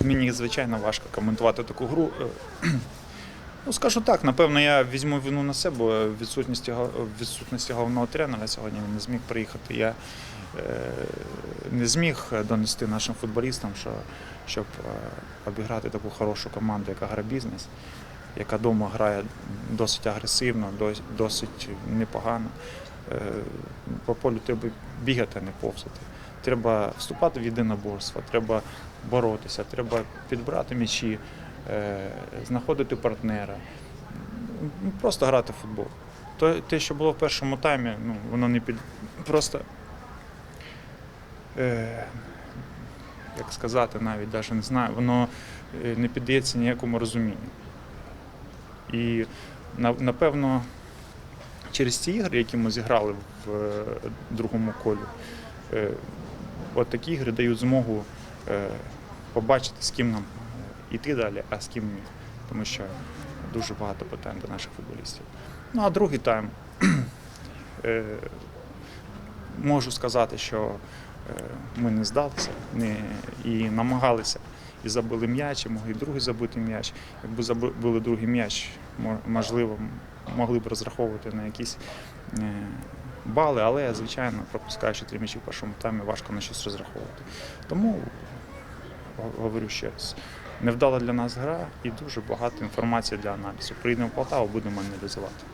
Мені звичайно важко коментувати таку гру. Е, Ну, скажу так, напевно, я візьму вину на себе в відсутності, відсутності головного тренера. Сьогодні він не зміг приїхати. Я е, не зміг донести нашим футболістам, що, щоб е, обіграти таку хорошу команду, яка грає бізнес, яка вдома грає досить агресивно, досить непогано. Е, По полю треба бігати, а не повзати. Треба вступати в єдиноборство, треба боротися, треба підбирати м'ячі, е, знаходити партнера, ну, просто грати в футбол. Те, що було в першому таймі, ну, воно не під. Просто. Е, як сказати, навіть навіть не знаю, воно е, не піддається ніякому розумінню. І напевно, через ці ігри, які ми зіграли в е, другому колі, е, от такі ігри дають змогу е, побачити, з ким нам йти далі, а з ким ні. Тому що дуже багато питань до наших футболістів. Ну а другий тайм можу сказати, що ми не здалися не, і намагалися. І забили м'яч, і могли другий забити м'яч. Якби забили другий м'яч, можливо, могли б розраховувати на якісь е, бали, але, звичайно, пропускаючи три м'ячі в першому таймі, важко на щось розраховувати. Тому говорю ще раз, невдала для нас гра і дуже багато інформації для аналізу. Приїдемо в Полтаву, будемо аналізувати.